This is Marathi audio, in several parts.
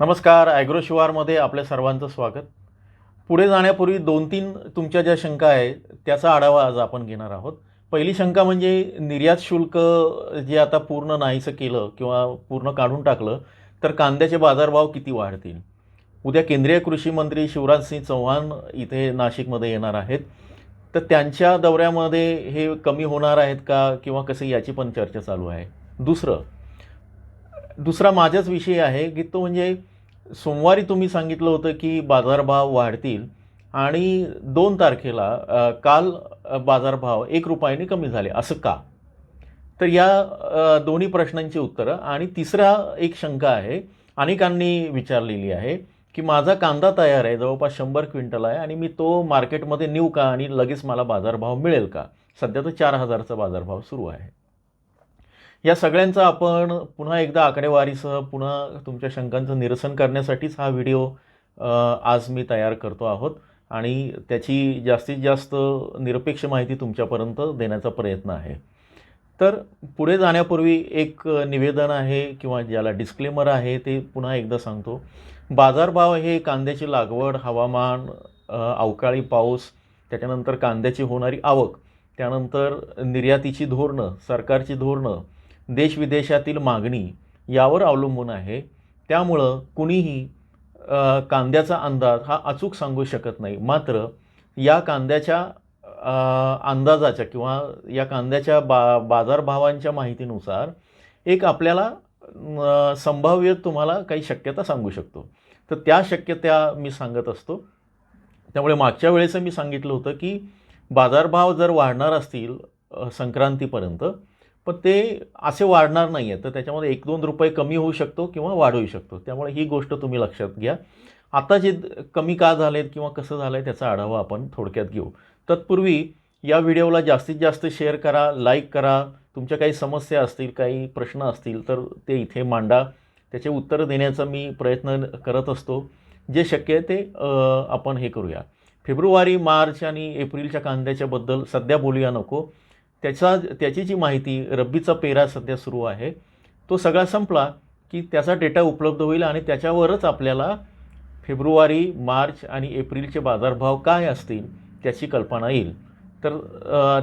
नमस्कार ॲग्रो शिवारमध्ये आपल्या सर्वांचं स्वागत. पुढे जाण्यापूर्वी दोन तीन तुमच्या ज्या शंका आहेत त्याचा आढावा आज आपण घेणार आहोत. पहिली शंका म्हणजे निर्यात शुल्क जे आता पूर्ण नाहीसं केलं किंवा पूर्ण काढून टाकलं तर कांद्याचे बाजारभाव किती वाढतील? उद्या केंद्रीय कृषी मंत्री शिवराजसिंह चौहान इथे नाशिकमध्ये येणार आहेत. तर त्यांच्या दौऱ्यामध्ये हे कमी होणार आहेत का किंवा कसं याची पण चर्चा चालू आहे? दुसरं दुसरा माझाच विषय आहे की तो म्हणजे सोमवारी तुम्ही सांगितलं होतं की बाजारभाव वाढतील आणि दोन तारखेला काल बाजारभाव एक रुपयाने कमी झाले. असं का? तर या दोन्ही प्रश्नांची उत्तरं आणि तिसरा एक शंका आहे अनेकांनी विचारलेली आहे की माझा कांदा तयार आहे जवळपास शंभर क्विंटल आहे आणि मी तो मार्केटमध्ये नेऊ का आणि लगेच मला बाजारभाव मिळेल का? सध्या तर चार हजारचा बाजारभाव सुरू आहे. या सगळ्यांचा आपण पुन्हा एकदा आकडेवारीसह पुन्हा तुमच्या शंकांचं निरसन करण्यासाठीच हा व्हिडिओ आज मी तयार करतो आहोत. आणि त्याची जास्तीत जास्त निरपेक्ष माहिती तुमच्यापर्यंत देण्याचा प्रयत्न आहे. तर पुढे जाण्यापूर्वी एक निवेदन आहे किंवा ज्याला डिस्क्लेमर आहे ते पुन्हा एकदा सांगतो. बाजारभाव हे कांद्याची लागवड हवामान अवकाळी पाऊस त्याच्यानंतर कांद्याची होणारी आवक त्यानंतर निर्यातीची धोरणं सरकारची धोरणं देशविदेशातील मागणी यावर अवलंबून आहे. त्यामुळं कुणीही कांद्याचा अंदाज हा अचूक सांगू शकत नाही. मात्र या कांद्याच्या अंदाजाच्या किंवा या कांद्याच्या बा बाजारभावांच्या माहितीनुसार एक आपल्याला संभाव्य तुम्हाला काही शक्यता सांगू शकतो. तर त्या शक्यता मी सांगत असतो. त्यामुळे मागच्या वेळेस मी सांगितलं होतं की बाजारभाव जर वाढणार असतील संक्रांतीपर्यंत पण ते असे वाढणार नाही आहेत तर त्याच्यामध्ये एक दोन रुपये कमी होऊ शकतो किंवा वाढवू शकतो. त्यामुळे ही गोष्ट तुम्ही लक्षात घ्या. आता जे कमी का झालेत किंवा कसं झालं आहे त्याचा आढावा आपण थोडक्यात घेऊ. तत्पूर्वी या व्हिडिओला जास्तीत जास्त शेअर करा लाईक करा. तुमच्या काही समस्या असतील काही प्रश्न असतील तर ते इथे मांडा. त्याचे उत्तर देण्याचा मी प्रयत्न करत असतो. जे शक्य आहे ते आपण हे करूया. फेब्रुवारी मार्च आणि एप्रिलच्या कांद्याच्याबद्दल सध्या बोलूया नको. त्याचा त्याची जी माहिती रब्बीचा पेरा सध्या सुरू आहे तो सगळा संपला की त्याचा डेटा उपलब्ध होईल आणि त्याच्यावरच आपल्याला फेब्रुवारी मार्च आणि एप्रिलचे बाजारभाव काय असतील त्याची कल्पना येईल. तर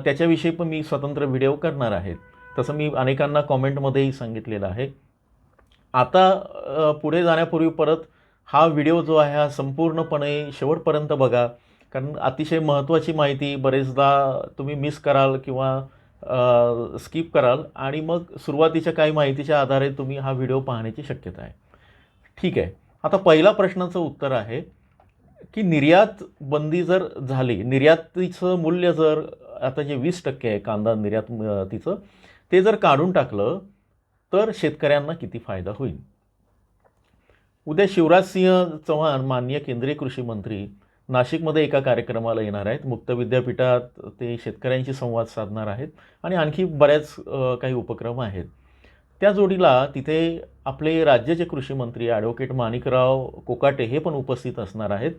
त्याच्याविषयी पण मी स्वतंत्र व्हिडिओ करणार आहे. तसं मी अनेकांना कॉमेंटमध्येही सांगितलेलं आहे. आता पुढे जाण्यापूर्वी परत हा व्हिडिओ जो आहे हा संपूर्णपणे शेवटपर्यंत बघा. कारण अतिशय महत्त्वाची माहिती बरेचदा तुम्ही मिस कराल किंवा स्किप कराल आणि मग सुरुवातीच्या काही माहितीच्या आधारे तुम्ही हा व्हिडिओ पाहण्याची शक्यता आहे. ठीक आहे. आता पहिला प्रश्नाचं उत्तर आहे की निर्यात बंदी जर झाली निर्यातीचं मूल्य जर आता जे वीस टक्के आहे कांदा निर्यात तिचं ते जर काढून टाकलं तर शेतकऱ्यांना किती फायदा होईल? उद्या शिवराजसिंह चव्हाण माननीय केंद्रीय कृषी मंत्री नाशिकमध्ये एका कार्यक्रमाला येणार आहेत. मुक्त विद्यापीठात ते शेतकऱ्यांशी संवाद साधणार आहेत आणि आणखी बऱ्याच काही उपक्रम आहेत. त्या जोडीला तिथे आपले राज्याचे कृषी मंत्री ॲडव्होकेट माणिकराव कोकाटे हे पण उपस्थित असणार आहेत.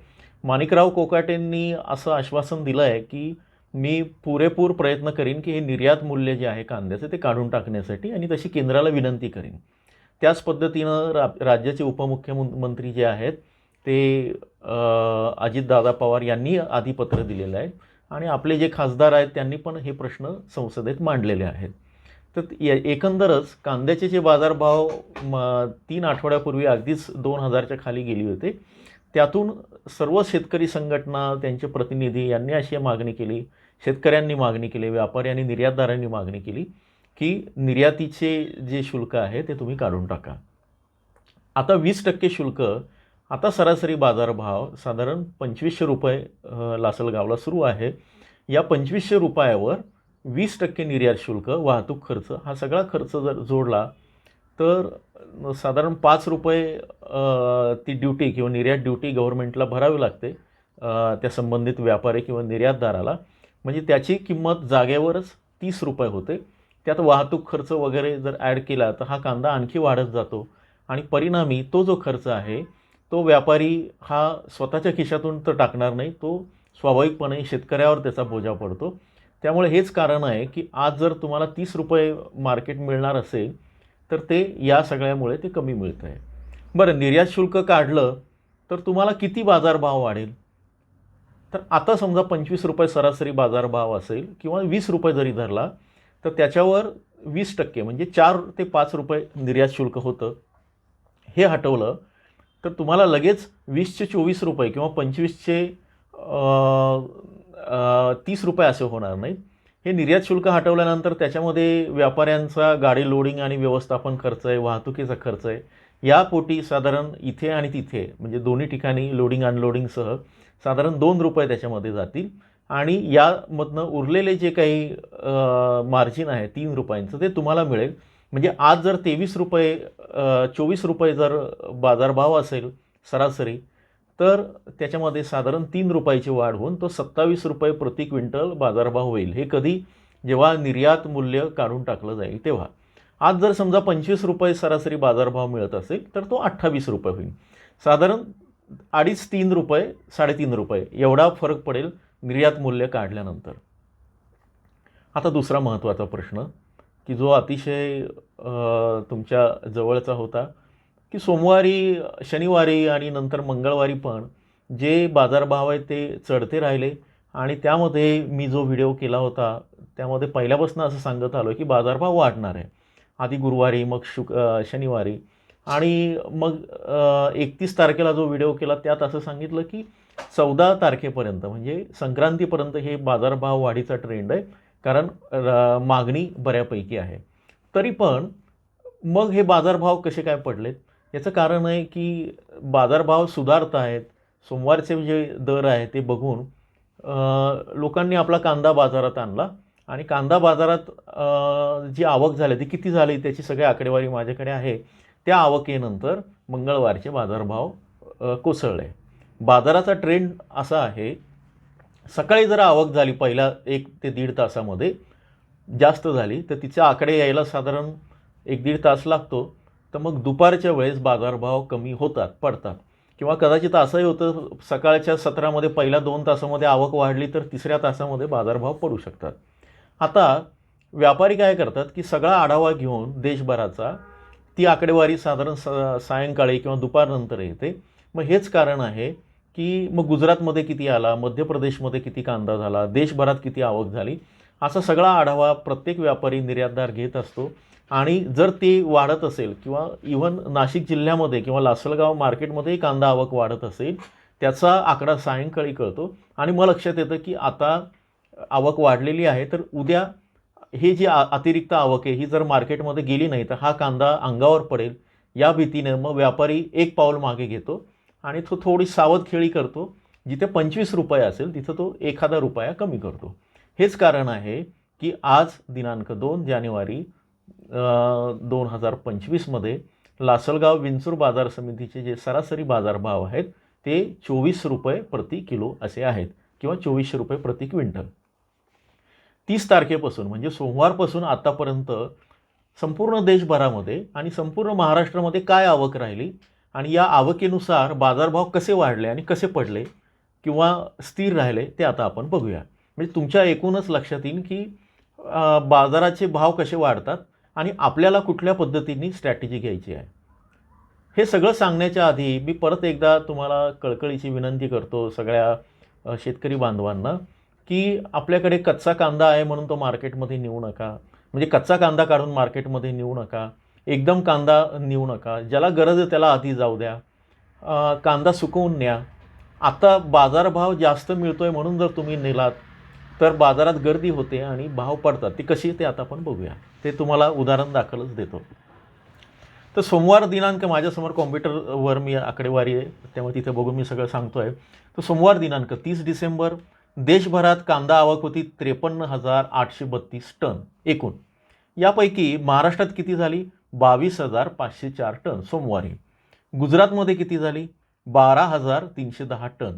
माणिकराव कोकाटेंनी असं आश्वासन दिलं आहे की मी पुरेपूर प्रयत्न करीन की हे निर्यात मूल्य जे आहे कांद्याचं ते काढून टाकण्यासाठी आणि तशी केंद्राला विनंती करीन. त्याच पद्धतीनं रा राज्याचे उपमुख्यमंत्री जे आहेत ते अजितदादा पवार यांनी आधी पत्र दिलेलं आहे. आणि आपले जे खासदार आहेत त्यांनी पण हे प्रश्न संसदेत मांडलेले आहेत. तर एकंदरच कांद्याचे जे बाजारभाव म तीन आठवड्यापूर्वी अगदीच दोन हजारच्या खाली गेली होते. त्यातून सर्व शेतकरी संघटना त्यांचे प्रतिनिधी यांनी अशी मागणी केली. शेतकऱ्यांनी मागणी केली व्यापारी आणि निर्यातदारांनी मागणी केली की निर्यातीचे जे शुल्क आहे ते तुम्ही काढून टाका. आता वीस टक्के शुल्क आता सरासरी बाजारभाव साधारण पंचवीसशे रुपये लासलगावला सुरू आहे. या पंचवीसशे रुपयावर वीस टक्के निर्यात शुल्क वाहतूक खर्च हा सगळा खर्च जर जोडला तर साधारण पाच रुपये ती ड्युटी किंवा निर्यात ड्युटी गव्हर्नमेंटला भरावी लागते त्या संबंधित व्यापारी किंवा निर्यातदाराला. म्हणजे त्याची किंमत जागेवरच तीस रुपये होते. त्यात वाहतूक खर्च वगैरे जर ॲड केला तर हा कांदा आणखी वाढत जातो. आणि परिणामी तो जो खर्च आहे तो व्यापारी हा स्वतःच्या खिशातून तर टाकणार नाही तो स्वाभाविकपणे शेतकऱ्यावर त्याचा बोजा पडतो. त्यामुळे हेच कारण आहे की आज जर तुम्हाला तीस रुपये मार्केट मिळणार असेल तर ते या सगळ्यामुळे ते कमी मिळतं आहे. बरं निर्यात शुल्क काढलं तर तुम्हाला किती बाजारभाव वाढेल? तर आता समजा पंचवीस रुपये सरासरी बाजारभाव असेल किंवा वीस रुपये जरी धरला तर त्याच्यावर वीस टक्के म्हणजे चार ते पाच रुपये निर्यात शुल्क होतं. हे हटवलं तर तुम्हाला लगेच वीसचे चोवीस रुपये किंवा पंचवीसचे तीस रुपये असे होणार नाहीत. हे निर्यात शुल्क हटवल्यानंतर त्याच्यामध्ये व्यापाऱ्यांचा गाडी लोडिंग आणि व्यवस्थापन खर्च आहे वाहतुकीचा खर्च आहे. या पोटी साधारण इथे आणि तिथे म्हणजे दोन्ही ठिकाणी लोडिंग अनलोडिंगसह साधारण दोन रुपये त्याच्यामध्ये जातील. आणि यामधनं उरलेले जे काही मार्जिन आहे तीन रुपयांचं ते तुम्हाला मिळेल. म्हणजे आज जर तेवीस रुपये चोवीस रुपये जर बाजारभाव असेल सरासरी तर त्याच्यामध्ये साधारण तीन रुपयाची वाढ होऊन तो सत्तावीस रुपये प्रति क्विंटल बाजारभाव होईल. हे कधी जेव्हा निर्यात मूल्य काढून टाकलं जाईल तेव्हा. आज जर समजा पंचवीस रुपये सरासरी बाजारभाव मिळत असेल तर तो अठ्ठावीस रुपये होईल. साधारण अडीच तीन रुपये साडेतीन रुपये एवढा फरक पडेल निर्यात मूल्य काढल्यानंतर. आता दुसरा महत्त्वाचा प्रश्न की जो अतिशय तुमच्या जवळचा होता की सोमवारी शनिवारी आणि नंतर मंगळवारी पण जे बाजारभाव आहेत ते चढते राहिले आणि त्यामध्ये मी जो व्हिडिओ केला होता त्यामध्ये पहिल्यापासून असं सांगत आलो की बाजारभाव वाढणार आहे. आधी गुरुवारी मग शुक शनिवारी आणि मग एकतीस तारखेला जो व्हिडिओ केला त्यात असं सांगितलं की चौदा तारखेपर्यंत म्हणजे संक्रांतीपर्यंत हे बाजारभाव वाढीचा ट्रेंड आहे. कारण र- मागणी बऱ्यापैकी आहे. तरी पण मग हे बाजारभाव कसे काय पडलेत? याचं कारण आहे की बाजारभाव सुधारत आहेत. सोमवारचे जे दर आहे ते बघून लोकांनी आपला कांदा बाजारात आणला आणि कांदा बाजारात जी आवक झाली ती किती झाली त्याची सगळी आकडेवारी माझ्याकडे आहे. त्या आवकेनंतर मंगळवारचे बाजारभाव कोसळले. बाजाराचा ट्रेंड असा आहे सकाळी जर आवक झाली पहिल्या एक ते दीड तासामध्ये. जास्त झाली. तर तिचे आकडे यायला साधारण एक दीड तास लागतो. तर मग दुपारच्या वेळेस बाजारभाव कमी होतात पडतात. किंवा कदाचित असंही होतं सकाळच्या सत्रामध्ये पहिल्या दोन तासामध्ये आवक वाढली तर तिसऱ्या तासामध्ये बाजारभाव पडू शकतात. आता व्यापारी काय करतात की सगळा आढावा घेऊन देशभराचा ती आकडेवारी साधारण स सायंकाळी किंवा दुपारनंतर येते. मग हेच कारण आहे की मग गुजरातमध्ये किती आला मध्य प्रदेशमध्ये किती कांदा झाला देशभरात किती आवक झाली असा सगळा आढावा प्रत्येक व्यापारी निर्यातदार घेत असतो. आणि जर ते वाढत असेल किंवा इव्हन नाशिक जिल्ह्यामध्ये किंवा लासलगाव मार्केटमध्येही कांदा आवक वाढत असेल त्याचा आकडा सायंकाळी कळतो. आणि मग लक्षात येतं की आता आवक वाढलेली आहे तर उद्या हे जी आ अतिरिक्त आवक आहे ही जर मार्केटमध्ये गेली नाही तर हा कांदा अंगावर पडेल. या भीतीने मग व्यापारी एक पाऊल मागे घेतो. आणि तो थोडी सावधखेळी करतो. जिथे पंचवीस रुपये असेल तिथं तो एखादा रुपया कमी करतो. हेच कारण आहे की आज दिनांक दोन जानेवारी दोन हजार पंचवीसमध्ये लासलगाव विंचूर बाजार समितीचे जे सरासरी बाजारभाव आहेत ते चोवीस रुपये प्रति किलो असे आहेत किंवा चोवीसशे रुपये प्रति क्विंटल. तीस तारखेपासून म्हणजे सोमवारपासून आतापर्यंत संपूर्ण देशभरामध्ये आणि संपूर्ण महाराष्ट्रामध्ये काय आवक राहिली? आणि या आवकेनुसार बाजारभाव कसे वाढले आणि कसे पडले किंवा स्थिर राहिले ते आता आपण बघूया. म्हणजे तुमच्या एकूणच लक्षात येईल की बाजाराचे भाव कसे वाढतात आणि आपल्याला कुठल्या पद्धतीने स्ट्रॅटेजी घ्यायची आहे. हे सगळं सांगण्याच्या आधी मी परत एकदा तुम्हाला कळकळीची विनंती करतो सगळ्या शेतकरी बांधवांना की आपल्याकडे कच्चा कांदा आहे म्हणून तो मार्केटमध्ये नेऊ नका. म्हणजे कच्चा कांदा काढून मार्केटमध्ये नेऊ नका. एकदम कांदा नेऊ नका. ज्याला गरज आहे त्याला आधी जाऊ द्या. कांदा सुकवून न्या. आता बाजारभाव जास्त मिळतो आहे म्हणून जर तुम्ही नेलात तर बाजारात गर्दी होते आणि भाव पडतात. ती कशी ते आता आपण बघूया. ते तुम्हाला उदाहरण दाखलच देतो. तर सोमवार दिनांक माझ्यासमोर कॉम्प्युटरवर मी आकडेवारी आहे. त्यामुळे तिथे बघून मी सगळं सांगतो आहे तर सोमवार दिनांक तीस डिसेंबर देशभरात कांदा आवक होती त्रेपन्न हजार आठशे बत्तीस टन एकूण. यापैकी महाराष्ट्रात किती झाली? बावीस हजार पाचशे चार टन सोमवारी. गुजरातमध्ये किती झाली? बारा हजार तीनशे दहा टन.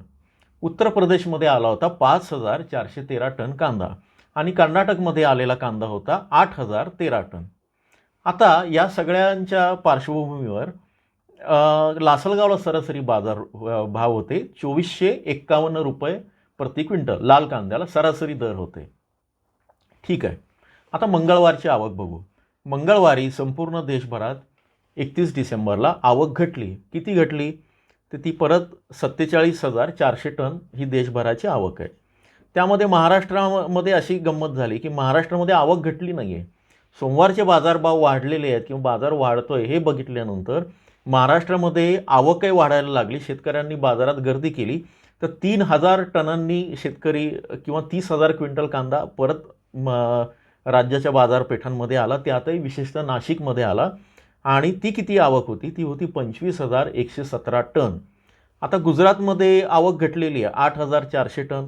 उत्तर प्रदेशमध्ये आला होता पाच हजार चारशे तेरा टन कांदा आणि कर्नाटकमध्ये आलेला कांदा होता आठ हजार तेरा टन. आता या सगळ्यांच्या पार्श्वभूमीवर लासलगावला सरासरी बाजार भाव होते चोवीसशे एक्कावन्न रुपये प्रति क्विंटल. लाल कांद्याला सरासरी दर होते. ठीक आहे. आता मंगळवारची आवक बघू. मंगळवारी संपूर्ण देशभरात एकतीस डिसेंबरला आवक घटली. किती घटली? तर ती परत सत्तेचाळीस हजार चारशे टन ही देशभराची आवक आहे. त्यामध्ये महाराष्ट्रामध्ये अशी गंमत झाली की महाराष्ट्रामध्ये आवक घटली नाही आहे सोमवारचे बाजारभाव वाढलेले आहेत किंवा बाजार वाढतो आहे हे बघितल्यानंतर महाराष्ट्रामध्ये आवकही वाढायला लागली. शेतकऱ्यांनी बाजारात गर्दी केली. तर तीन हजार टनांनी शेतकरी किंवा तीस हजार क्विंटल कांदा परत म राज्याच्या बाजारपेठांमध्ये आला त्यातही विशेषतः नाशिकमध्ये आला आणि ती किती आवक होती? ती होती पंचवीस हजार एकशे सतरा टन. आता गुजरातमध्ये आवक घटलेली आहे आठ हजार चारशे टन.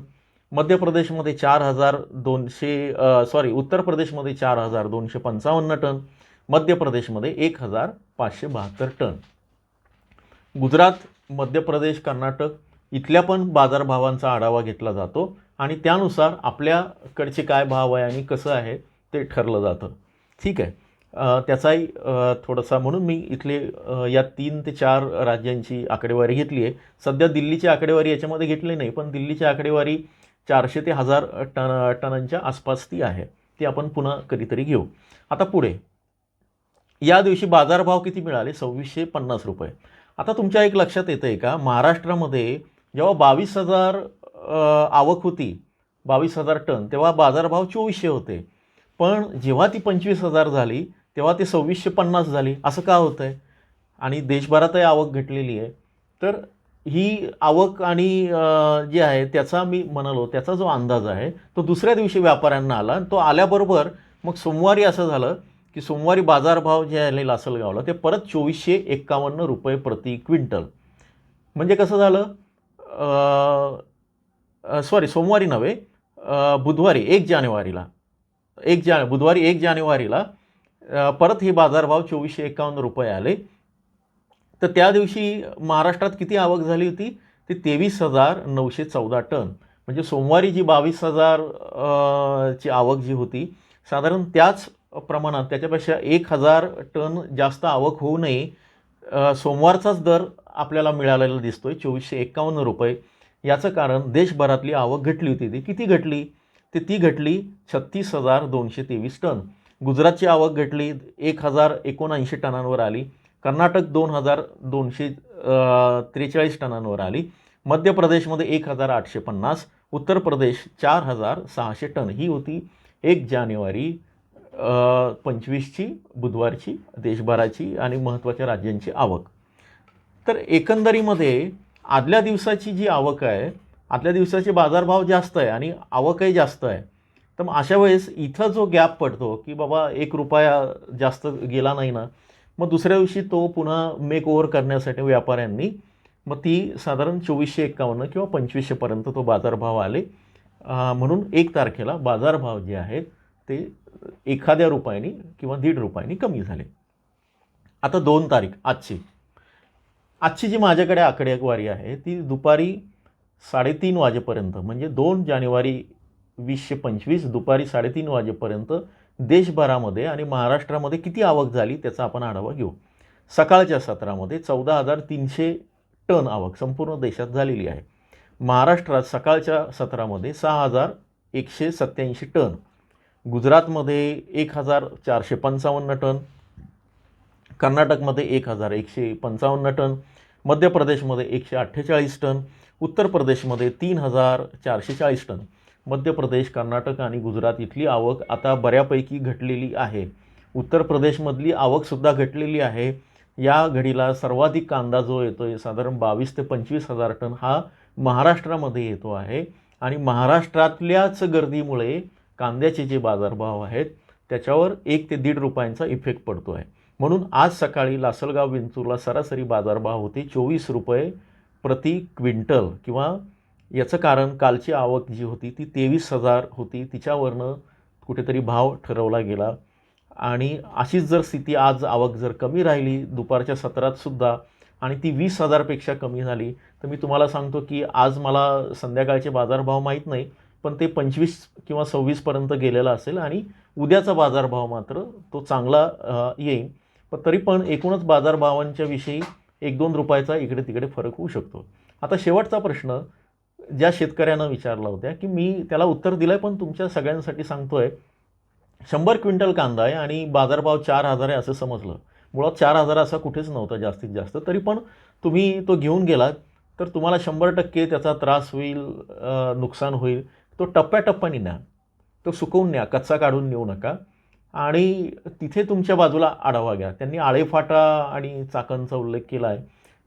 मध्य प्रदेशमध्ये चार हजार दोनशे सॉरी उत्तर प्रदेशमध्ये चार हजार दोनशे पंचावन्न टन. मध्य प्रदेशमध्ये एक हजार पाचशे बहात्तर टन. गुजरात मध्य प्रदेश कर्नाटक इथल्या पण बाजारभावांचा आढावा घेतला जातो आणि त्यानुसार आपल्याकडचे काय भाव आहे आणि कसं आहे ते ठरलं जातं. ठीक आहे. त्याचाही थोडासा म्हणून मी इथले या तीन ते चार राज्यांची आकडेवारी घेतली आहे. सध्या दिल्लीची आकडेवारी याच्यामध्ये घेतली नाही पण दिल्लीची आकडेवारी चारशे ते हजार टन टनांच्या आसपास ती आहे. ती आपण पुन्हा कधीतरी घेऊ. आता पुढे. या दिवशी बाजारभाव किती मिळाले? सव्वीसशे पन्नास रुपये. आता तुमच्या एक लक्षात येतं आहे का? महाराष्ट्रामध्ये जेव्हा बावीस हजार आवक होती बावीस हजार टन तेव्हा बाजारभाव चोवीसशे होते. पण जेव्हा ती पंचवीस हजार झाली तेव्हा ते सव्वीसशे पन्नास झाली. असं का होतं आहे आणि देशभरातही आवक घटलेली आहे. तर ही आवक आणि जे आहे त्याचा मी म्हणालो त्याचा जो अंदाज आहे तो दुसऱ्या दिवशी व्यापाऱ्यांना आला. आणि तो आल्याबरोबर मग सोमवारी असं झालं की सोमवारी बाजारभाव जे आले लासलगावला ते परत चोवीसशे एक्कावन्न रुपये प्रति क्विंटल. म्हणजे कसं झालं? सॉरी सोमवारी नव्हे बुधवारी एक जानेवारीला एक जा बुधवारी एक जानेवारीला परत हे बाजारभाव चोवीसशे एकावन्न रुपये आले. तर त्या दिवशी महाराष्ट्रात किती आवक झाली होती? ती तेवीस हजार नऊशे चौदा टन. म्हणजे सोमवारी जी बावीस हजार ची आवक जी होती साधारण त्याच प्रमाणात त्याच्यापेक्षा एक हजार टन जास्त आवक होऊ नये सोमवारचाच दर आपल्याला मिळालेला दिसतो आहे चोवीसशे एक्कावन्न रुपये. याचं कारण देशभरातली आवक घटली होती. ती किती घटली? ते ती घटली छत्तीस हजार दोनशे तेवीस टन. गुजरातची आवक घटली एक हजार एकोणऐंशी टनांवर आली. कर्नाटक दोन हजार दोनशे त्रेचाळीस टनांवर आली. मध्य प्रदेशमध्ये एक हजार आठशे पन्नास उत्तर प्रदेश चार हजार सहाशे टन. ही होती एक जानेवारी पंचवीसची बुधवारची देशभराची आणि महत्त्वाच्या राज्यांची आवक. तर एकंदरीमध्ये आदल्या दिवसाची जी आवक आहे आदल्या दिवसाचे बाजारभाव जास्त आहे आणि आवकही जास्त आहे. तर मग अशा वेळेस इथं जो गॅप पडतो की बाबा एक रुपया जास्त गेला नाही ना मग दुसऱ्या दिवशी तो पुन्हा मेक ओव्हर करण्यासाठी व्यापाऱ्यांनी मग ती साधारण चोवीसशे एक्कावन्न किंवा पंचवीसशेपर्यंत तो बाजारभाव आले. म्हणून एक तारखेला बाजारभाव जे आहेत ते एखाद्या रुपयाने किंवा दीड रुपयाने कमी झाले. आता दोन तारीख आजची. आजची जी माझ्याकडे आकडेवारी आहे ती दुपारी साडेतीन वाजेपर्यंत म्हणजे दोन जानेवारी वीसशे पंचवीस दुपारी साडेतीन वाजेपर्यंत देशभरामध्ये आणि महाराष्ट्रामध्ये किती आवक झाली त्याचा आपण आढावा घेऊ. सकाळच्या सत्रामध्ये चौदा हजार तीनशे टन आवक संपूर्ण देशात झालेली आहे. महाराष्ट्रात सकाळच्या सत्रामध्ये सहा हजार एकशे सत्याऐंशी टन गुजरातमध्ये एक हजार चारशे पंचावन्न टन कर्नाटकमध्ये एक हजार एकशे पंचावन्न टन मध्य प्रदेशमध्ये एकशे अठ्ठेचाळीस टन उत्तर प्रदेशमध्ये तीन हजार चारशे चाळीस टन. मध्य प्रदेश कर्नाटक आणि गुजरात इथली आवक आता बऱ्यापैकी घटलेली आहे. उत्तर प्रदेशमधली आवकसुद्धा घटलेली आहे. या घडीला सर्वाधिक कांदा जो येतो आहे साधारण बावीस ते पंचवीस हजार टन हा महाराष्ट्रामध्ये येतो आहे. आणि महाराष्ट्रातल्याच गर्दीमुळे कांद्याचे जे बाजारभाव आहेत त्याच्यावर एक ते दीड रुपयांचा इफेक्ट पडतो आहे म्हणून आज सकाळी लासलगाव विंचूरला सरासरी बाजारभाव होते चोवीस रुपये प्रति क्विंटल किंवा याचं कारण कालची आवक जी होती ती तेवीस हजार होती. तिच्यावरनं कुठेतरी भाव ठरवला गेला. आणि अशीच जर स्थिती आज आवक जर कमी राहिली दुपारच्या सत्रात सुद्धा आणि ती वीस हजारपेक्षा कमी झाली तर मी तुम्हाला सांगतो की आज मला संध्याकाळचे बाजारभाव माहीत नाही. पण ते पंचवीस किंवा सव्वीसपर्यंत गेलेला असेल आणि उद्याचा बाजारभाव मात्र तो चांगला येईल. पण तरी पण एकूणच बाजारभावांच्या विषयी एक दोन रुपयाचा इकडे तिकडे फरक होऊ शकतो. आता शेवटचा प्रश्न ज्या शेतकऱ्यांना विचारला होत्या की मी त्याला उत्तर दिलं आहे पण तुमच्या सगळ्यांसाठी सांगतो आहे शंभर क्विंटल कांदा आहे आणि बाजारभाव चार हजार आहे असं समजलं. मुळात चार हजार असा कुठेच नव्हता जास्तीत जास्त. तरी पण तुम्ही तो घेऊन गेलात तर तुम्हाला शंभर टक्के त्याचा त्रास होईल नुकसान होईल. तो टप्प्याटप्प्याने न्या. तो सुकवून न्या कच्चा काढून नेऊ नका. आणि तिथे तुमच्या बाजूला आढावा घ्या. त्यांनी आळेफाटा आणि चाकणचा उल्लेख केला आहे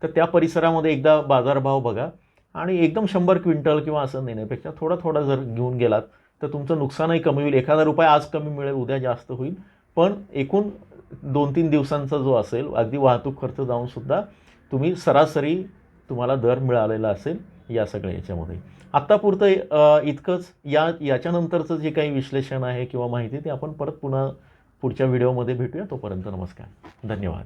तर त्या परिसरामध्ये एकदा बाजारभाव बघा. आणि एकदम शंभर क्विंटल किंवा असं नेण्यापेक्षा थोडा थोडा जर घेऊन गेलात तर तुमचं नुकसानही कमी होईल. एखादा रुपये आज कमी मिळेल उद्या जास्त होईल. पण एकूण दोन तीन दिवसांचा जो असेल अगदी वाहतूक खर्च जाऊनसुद्धा तुम्ही सरासरी तुम्हाला दर मिळालेला असेल. या सगळ्या याच्यामध्ये. आत्तापुरतं इतकंच या याच्यानंतरचं जे काही विश्लेषण आहे किंवा माहिती ते आपण परत पुन्हा पुढच्या व्हिडिओमध्ये भेटूया. तोपर्यंत नमस्कार. धन्यवाद.